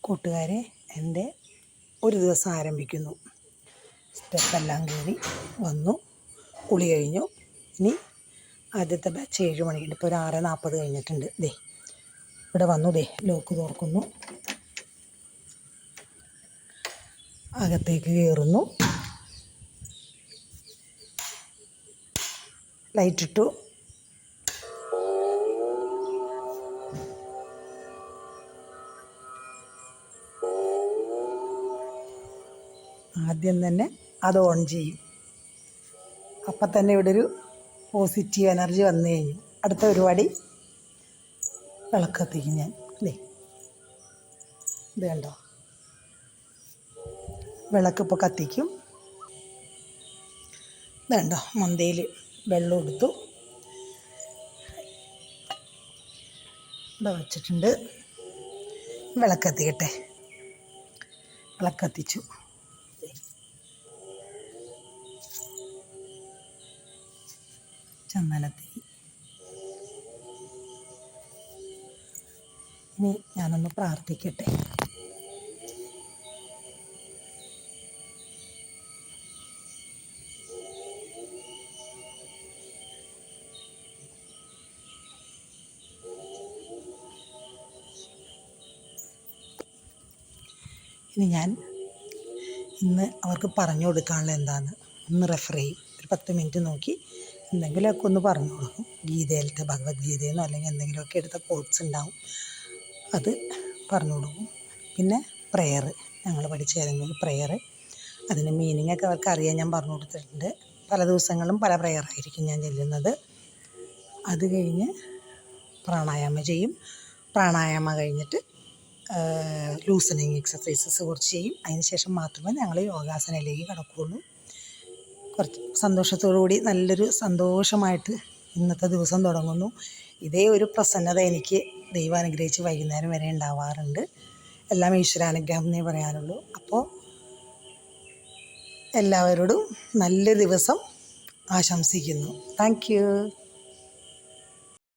കൂട്ടുകാരെ എന്റെ ഒരു ദിവസം ആരംഭിക്കുന്നു. സ്റ്റെപ്പെല്ലാം കയറി വന്നു കുളി കഴിഞ്ഞു. ഇനി ആദ്യത്തെ ബാച്ച് ഏഴ് മണിക്കുണ്ട് ഇപ്പോൾ ഒരു ആറ് നാൽപ്പത് കഴിഞ്ഞിട്ടുണ്ട്. ദേ ഇവിടെ വന്നു ദേ ലോക്ക് തുറക്കുന്നു അകത്തേക്ക് കയറുന്നു. ലൈറ്റ് ആദ്യം തന്നെ അത് ഓൺ ചെയ്യും. അപ്പം തന്നെ ഇവിടെ ഒരു പോസിറ്റീവ് എനർജി വന്നു കഴിഞ്ഞു. അടുത്ത പരിപാടി വിളക്ക് കത്തിക്കും ഞാൻ അല്ലേ? ഇത് കണ്ടോ? വിളക്ക് ഇപ്പോൾ കത്തിക്കും. ഇത് കണ്ടോ? മന്തയിൽ വെള്ളം എടുത്തു. ഇവിടെ വച്ചിട്ടുണ്ട്. വിളക്ക് കത്തിക്കട്ടെ. വിളക്ക് കത്തിച്ചു. ചന്ദനത്തിരി. ഇനി ഞാനൊന്ന് പ്രാർത്ഥിക്കട്ടെ. ഇനി ഞാൻ ഇന്ന് അവർക്ക് പറഞ്ഞു കൊടുക്കാനുള്ള എന്താണ് ഒന്ന് റെഫർ ചെയ്യും ഒരു പത്ത് മിനിറ്റ് നോക്കി എന്തെങ്കിലുമൊക്കെ ഒന്ന് പറഞ്ഞു കൊടുക്കും. ഗീതയിലത്തെ ഭഗവത്ഗീതയെന്നോ അല്ലെങ്കിൽ എന്തെങ്കിലുമൊക്കെ എടുത്ത കോട്സ് ഉണ്ടാവും. അത് പറഞ്ഞു കൊടുക്കും. പിന്നെ പ്രെയർ ഞങ്ങൾ പഠിച്ച ഏതെങ്കിലും പ്രെയർ അതിന് മീനിങ് ഒക്കെ അവർക്ക് അറിയാൻ ഞാൻ പറഞ്ഞു കൊടുത്തിട്ടുണ്ട്. പല ദിവസങ്ങളും പല പ്രെയർ ആയിരിക്കും ഞാൻ ചെല്ലുന്നത്. അത് കഴിഞ്ഞ് പ്രാണായാമ ചെയ്യും. പ്രാണായാമ കഴിഞ്ഞിട്ട് ലൂസണിങ് എക്സസൈസസ് കുറച്ച് ചെയ്യും. അതിന് ശേഷം മാത്രമേ ഞങ്ങൾ യോഗാസനയിലേക്ക് കടക്കുകയുള്ളൂ. കുറച്ച് സന്തോഷത്തോടു കൂടി നല്ലൊരു സന്തോഷമായിട്ട് ഇന്നത്തെ ദിവസം തുടങ്ങുന്നു. ഇതേ ഒരു പ്രസന്നത എനിക്ക് ദൈവം അനുഗ്രഹിച്ച് വൈകുന്നേരം വരെ ഉണ്ടാവാറുണ്ട്. എല്ലാം ഈശ്വരാനുഗ്രഹം എന്നേ പറയാനുള്ളൂ. അപ്പോൾ എല്ലാവരോടും നല്ല ദിവസം ആശംസിക്കുന്നു. താങ്ക്